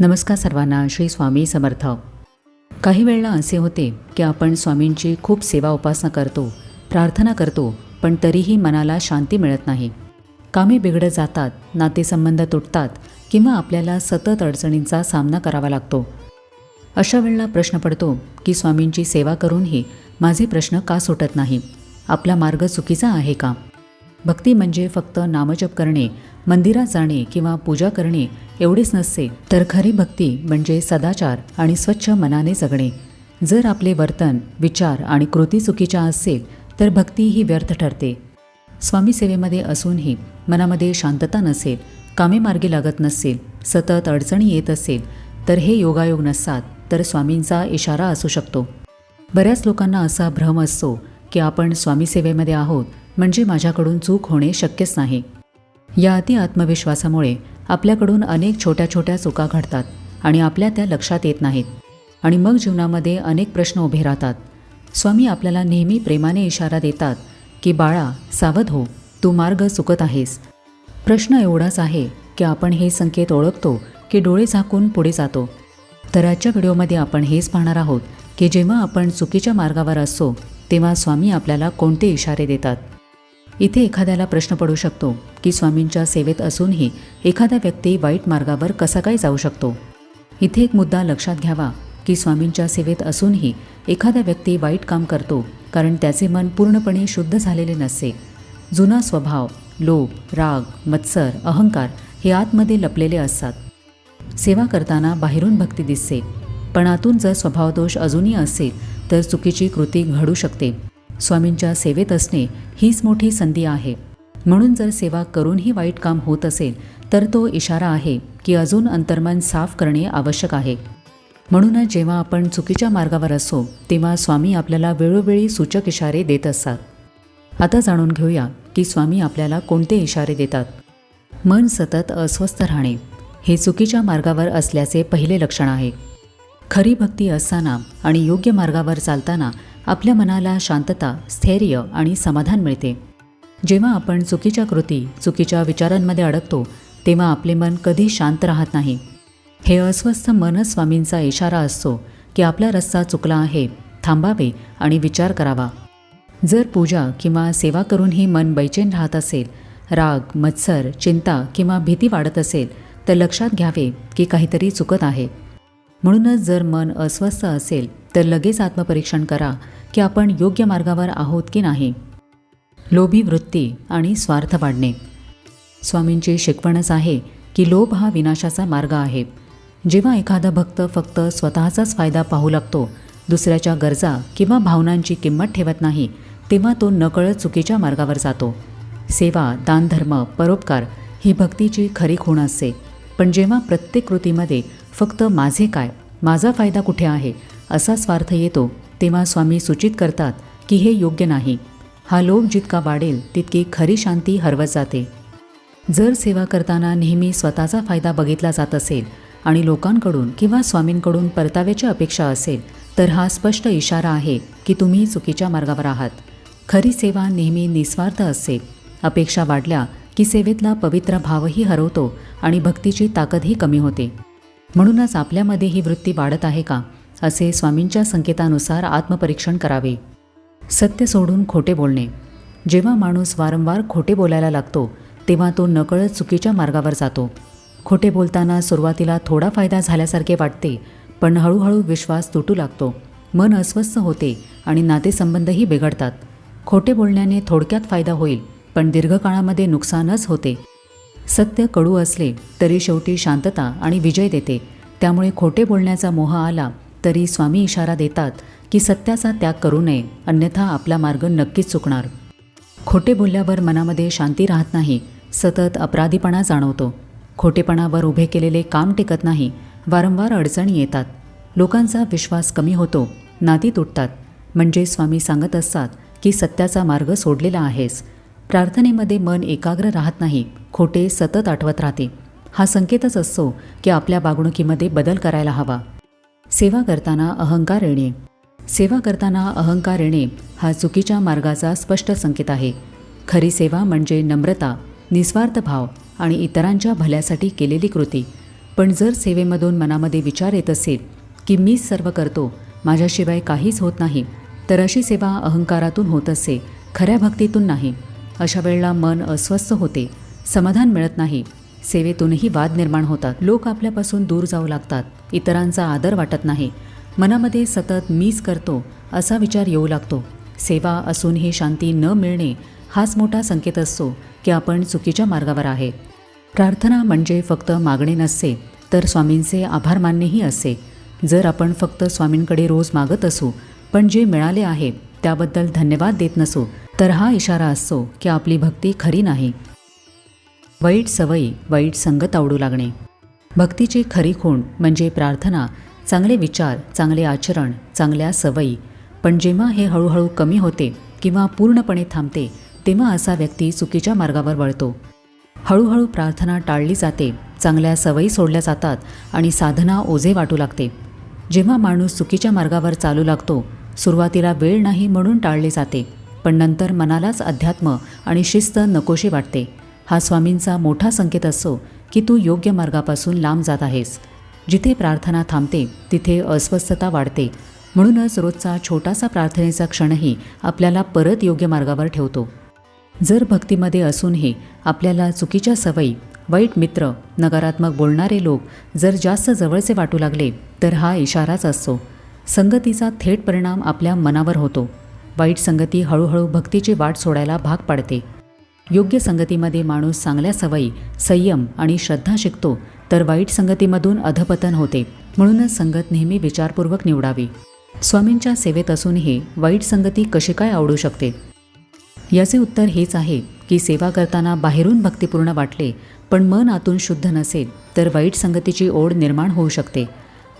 नमस्कार सर्वांना श्री स्वामी समर्थ. काही वेळेला असे होते की आपण स्वामींची खूप सेवा उपासना करतो प्रार्थना करतो पण तरीही मनाला शांती मिळत नाही. कामे बिघडत जातात नातेसंबंध तुटतात किंवा आपल्याला सतत अडचणींचा सामना करावा लागतो. अशा वेळेला प्रश्न पडतो की स्वामींची सेवा करूनही माझे प्रश्न का सुटत नाही? आपला मार्ग चुकीचा आहे का? भक्ती म्हणजे फक्त नामजप करणे मंदिरात जाणे किंवा पूजा करणे एवढेच नसते तर खरी भक्ती म्हणजे सदाचार आणि स्वच्छ मनाने जगणे. जर आपले वर्तन विचार आणि कृती चुकीच्या असेल तर भक्ती ही व्यर्थ ठरते. स्वामी सेवेमध्ये असूनही मनामध्ये शांतता नसेल कामे मार्गी लागत नसेल सतत अडचणी येत असेल तर हे योगायोग नसतात तर स्वामींचा इशारा असू शकतो. बऱ्याच लोकांना असा भ्रम असतो की आपण स्वामी सेवेमध्ये आहोत म्हणजे माझ्याकडून चूक होणे शक्यच नाही. या अति आत्मविश्वासामुळे आपल्याकडून अनेक छोट्या छोट्या चुका घडतात आणि आपल्या त्या लक्षात येत नाहीत. आणि मग जीवनामध्ये अनेक प्रश्न उभे राहतात. स्वामी आपल्याला नेहमी प्रेमाने इशारा देतात की बाळा सावध हो तू मार्ग चुकत आहेस. प्रश्न एवढाच आहे की आपण हे संकेत ओळखतो की डोळे झाकून पुढे जातो. तर आजच्या व्हिडिओमध्ये आपण हेच पाहणार आहोत की जेव्हा आपण चुकीच्या मार्गावर असतो तेव्हा स्वामी आपल्याला कोणते इशारे देतात? इथे एखाद्याला प्रश्न पडू शकतो की स्वामींच्या सेवेत असूनही एखादा व्यक्ती वाईट मार्गावर कसा काय जाऊ शकतो? इथे एक मुद्दा लक्षात घ्यावा की स्वामींच्या सेवेत असूनही एखादा व्यक्ती वाईट काम करतो कारण त्याचे मन पूर्णपणे शुद्ध झालेले नसते. जुना स्वभाव लोभ राग मत्सर अहंकार हे आतमध्ये लपलेले असतात. सेवा करताना बाहेरून भक्ती दिसते. पण आतून जर स्वभावदोष अजूनही असेल तर चुकीची कृती घडू शकते. स्वामींच्या सेवेत असणे हीच मोठी संधी आहे. म्हणून जर सेवा करूनही वाईट काम होत असेल तर तो इशारा आहे की अजून अंतर्मन साफ करणे आवश्यक आहे. म्हणूनच जेव्हा आपण चुकीच्या मार्गावर असो तेव्हा स्वामी आपल्याला वेळोवेळी सूचक इशारे देत असतात. आता जाणून घेऊया की स्वामी आपल्याला कोणते इशारे देतात. मन सतत अस्वस्थ राहणे हे चुकीच्या मार्गावर असल्याचे पहिले लक्षण आहे. खरी भक्ती असताना आणि योग्य मार्गावर चालताना आपल्या मनाला शांतता स्थैर्य आणि समाधान मिळते. जेव्हा आपण चुकीच्या कृती चुकीच्या विचारांमध्ये अडकतो तेव्हा आपले मन कधी शांत राहत नाही. हे अस्वस्थ मनस्वामींचा इशारा असतो की आपला रस्ता चुकला आहे थांबावे आणि विचार करावा. जर पूजा किंवा सेवा करूनही मन बैचेन राहत असेल राग मत्सर चिंता किंवा भीती वाढत असेल तर लक्षात घ्यावे की काहीतरी चुकत आहे. म्हणूनच जर मन अस्वस्थ असेल तर लगेच आत्मपरीक्षण करा की आपण योग्य मार्गावर आहोत की नाही. लोभी वृत्ती आणि स्वार्थ वाढणे स्वामींची शिकवणच आहे की लोभ हा विनाशाचा मार्ग आहे. जेव्हा एखादा भक्त फक्त स्वतःचाच फायदा पाहू लागतो दुसऱ्याच्या गरजा किंवा भावनांची किंमत ठेवत नाही तेव्हा तो नकळत चुकीच्या मार्गावर जातो. सेवा दानधर्म परोपकार ही भक्तीची खरी खूण असते. पण जेव्हा प्रत्येक कृतीमध्ये फक्त माझे काय माझा फायदा कुठे आहे असा स्वार्थ येतो तेव्हा स्वामी सूचित करतात की हे योग्य नाही. हा लोभ जितका वाढेल तितकी खरी शांती हरवत जाते. जर सेवा करताना नेहमी स्वतःचा फायदा बघितला जात असेल आणि लोकांकडून किंवा स्वामींकडून परताव्याची अपेक्षा असेल तर हा स्पष्ट इशारा आहे की तुम्ही चुकीच्या मार्गावर आहात. खरी सेवा नेहमी निस्वार्थ असते. अपेक्षा वाढल्या की सेवेतला पवित्र भावही हरवतो आणि भक्तीची ताकदही कमी होते. म्हणूनच आपल्यामध्ये ही वृत्ती वाढत आहे का? असे स्वामींच्या संकेतानुसार आत्मपरीक्षण करावे. सत्य सोडून खोटे बोलणे. जेव्हा माणूस वारंवार खोटे बोलायला लागतो तेव्हा तो नकळत चुकीच्या मार्गावर जातो. खोटे बोलताना सुरुवातीला थोडा फायदा झाल्यासारखे वाटते पण हळूहळू विश्वास तुटू लागतो. मन अस्वस्थ होते आणि नातेसंबंधही बिघडतात. खोटे बोलण्याने थोडक्यात फायदा होईल पण दीर्घकाळामध्ये नुकसानच होते. सत्य कडू असले तरी शेवटी शांतता आणि विजय देते. त्यामुळे खोटे बोलण्याचा मोह आला तरी स्वामी इशारा देतात की सत्याचा त्याग करू नये अन्यथा आपला मार्ग नक्कीच चुकणार. खोटे बोलल्यावर मनामध्ये शांती राहत नाही सतत अपराधीपणा जाणवतो. खोटेपणावर उभे केलेले काम टिकत नाही वारंवार अडचणी येतात. लोकांचा विश्वास कमी होतो नाती तुटतात. म्हणजे स्वामी सांगत असतात की सत्याचा मार्ग सोडलेला आहेस. प्रार्थनेमध्ये मन एकाग्र राहत नाही खोटे सतत आठवत राहते. हा संकेतच असतो की आपल्या वागणुकीमध्ये बदल करायला हवा. सेवा करताना अहंकार येणे. सेवा करताना अहंकार येणे हा चुकीच्या मार्गाचा स्पष्ट संकेत आहे. खरी सेवा म्हणजे नम्रता निस्वार्थ भाव आणि इतरांच्या भल्यासाठी केलेली कृती. पण जर सेवेमधून मनामध्ये विचार येत असेल की मीच सर्व करतो माझ्याशिवाय काहीच होत नाही तर अशी सेवा अहंकारातून होत असते खऱ्या भक्तीतून नाही. अशा वेळेला मन अस्वस्थ होते समाधान मिळत नाही. सेवेतूनही वाद निर्माण होतात. लोक आपल्यापासून दूर जाऊ लागतात. इतरांचा आदर वाटत नाही. मनामध्ये सतत मीच करतो असा विचार येऊ लागतो. सेवा असूनही शांती न मिळणे हाच मोठा संकेत असतो की आपण चुकीच्या मार्गावर आहे. प्रार्थना म्हणजे फक्त मागणे नसते तर स्वामींचे आभार मानणेही असते. जर आपण फक्त स्वामींकडे रोज मागत असू पण जे मिळाले आहे त्याबद्दल धन्यवाद देत नसू तर हा इशारा असतो की आपली भक्ती खरी नाही. वाईट सवयी वाईट संगत आवडू लागणे. भक्तीची खरी खूण म्हणजे प्रार्थना चांगले विचार चांगले आचरण चांगल्या सवयी. पण जेव्हा हे हळूहळू कमी होते किंवा पूर्णपणे थांबते तेव्हा असा व्यक्ती चुकीच्या मार्गावर वळतो. हळूहळू प्रार्थना टाळली जाते चांगल्या सवयी सोडल्या जातात आणि साधना ओझे वाटू लागते. जेव्हा माणूस चुकीच्या मार्गावर चालू लागतो सुरुवातीला वेळ नाही म्हणून टाळले जाते पण नंतर मनालाच अध्यात्म आणि शिस्त नकोशी वाटते. हा स्वामींचा मोठा संकेत असतो की तू योग्य मार्गापासून लांब जात आहेस. जिथे प्रार्थना थांबते तिथे अस्वस्थता वाढते. म्हणूनच रोजचा छोटासा प्रार्थनेचा क्षणही आपल्याला परत योग्य मार्गावर ठेवतो. जर भक्तीमध्ये असूनही आपल्याला चुकीच्या सवयी वाईट मित्र नकारात्मक बोलणारे लोक जर जास्त जवळचे वाटू लागले तर हा इशाराच असतो. संगतीचा थेट परिणाम आपल्या मनावर होतो. वाईट संगती हळूहळू भक्तीची वाट सोडायला भाग पाडते. योग्य संगतीमध्ये माणूस चांगल्या सवयी संयम आणि श्रद्धा शिकतो तर वाईट संगतीमधून अधपतन होते. म्हणूनच संगत नेहमी विचारपूर्वक निवडावी. स्वामींच्या सेवेत असूनही वाईट संगती कशी काय आवडू शकते? याचे उत्तर हेच आहे की सेवा करताना बाहेरून भक्तिपूर्ण वाटले पण मन आतून शुद्ध नसेल तर वाईट संगतीची ओढ निर्माण होऊ शकते.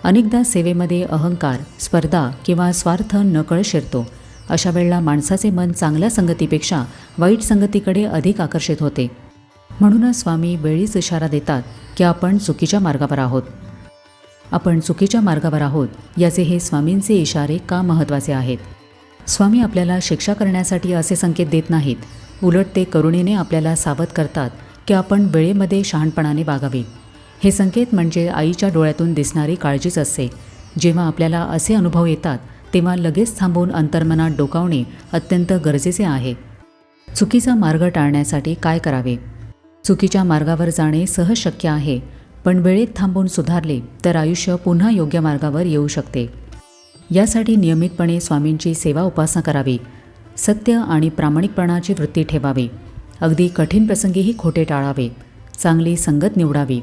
अनेकदा सेवेमध्ये अहंकार स्पर्धा किंवा स्वार्थ नकळ शिरतो. अशा वेळेला माणसाचे मन चांगल्या संगतीपेक्षा वाईट संगतीकडे अधिक आकर्षित होते. म्हणूनच स्वामी वेळीच इशारा देतात की आपण चुकीच्या मार्गावर आहोत. आपण चुकीच्या मार्गावर आहोत याचे हे स्वामींचे इशारे का महत्त्वाचे आहेत? स्वामी आपल्याला शिक्षा करण्यासाठी असे संकेत देत नाहीत. उलट ते करुणेने आपल्याला सावध करतात की आपण वेळेमध्ये शहाणपणाने वागावे. हे संकेत म्हणजे आईच्या डोळ्यातून दिसणारी काळजीच असते. जेव्हा आपल्याला असे अनुभव येतात तेव्हा लगेच थांबवून अंतर्मनात डोकावणे अत्यंत गरजेचे आहे. चुकीचा मार्ग टाळण्यासाठी काय करावे? चुकीच्या मार्गावर जाणे सहज शक्य आहे पण वेळेत थांबून सुधारले तर आयुष्य पुन्हा योग्य मार्गावर येऊ शकते. यासाठी नियमितपणे स्वामींची सेवा उपासना करावी सत्य आणि प्रामाणिकपणाची वृत्ती ठेवावी. अगदी कठीण प्रसंगीही खोटे टाळावे चांगली संगत निवडावी.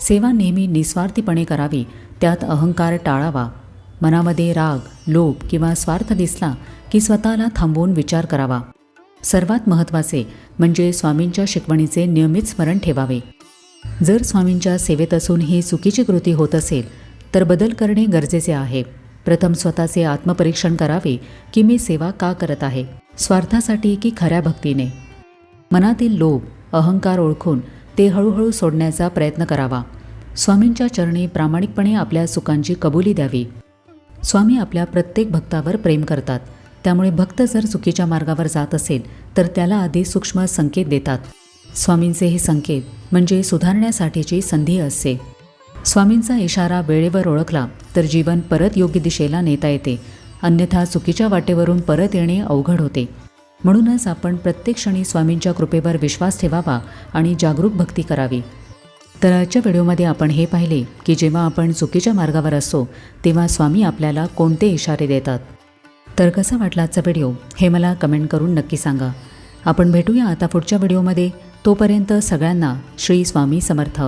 सेवा नेहमी निस्वार्थीपणे करावी त्यात अहंकार टाळावा. मनामध्ये राग लोभ किंवा स्वार्थ दिसला की स्वतःला थांबवून विचार करावा. सर्वात महत्त्वाचे म्हणजे स्वामींच्या शिकवणीचे नियमित स्मरण ठेवावे. जर स्वामींच्या सेवेत असून ही चुकीची कृती होत असेल तर बदल करणे गरजेचे आहे. प्रथम स्वतःचे आत्मपरीक्षण करावे की मी सेवा का करत आहे स्वार्थासाठी की खऱ्या भक्तीने. मनातील लोभ अहंकार ओळखून ते हळूहळू सोडण्याचा प्रयत्न करावा. स्वामींच्या चरणी प्रामाणिकपणे आपल्या सुखांची कबुली द्यावी. स्वामी आपल्या प्रत्येक भक्तावर प्रेम करतात. त्यामुळे भक्त जर चुकीच्या मार्गावर जात असेल तर त्याला आधी सूक्ष्म संकेत देतात. स्वामींचे हे संकेत म्हणजे सुधारण्यासाठीची संधी असते. स्वामींचा इशारा वेळेवर ओळखला तर जीवन परत योग्य दिशेला नेता येते. अन्यथा चुकीच्या वाटेवरून परत येणे अवघड होते. म्हणूनच आपण प्रत्येक क्षणी स्वामींच्या कृपेवर विश्वास ठेवावा आणि जागरूक भक्ती करावी. तर आजच्या व्हिडिओमध्ये आपण हे पाहिले की जेव्हा आपण चुकीच्या मार्गावर असतो तेव्हा स्वामी आपल्याला कोणते इशारे देतात. तर कसा वाटला आजचा व्हिडिओ? हे मला कमेंट करून नक्की सांगा. आपण भेटूया आता पुढच्या व्हिडिओमध्ये. तोपर्यंत सगळ्यांना श्री स्वामी समर्थ.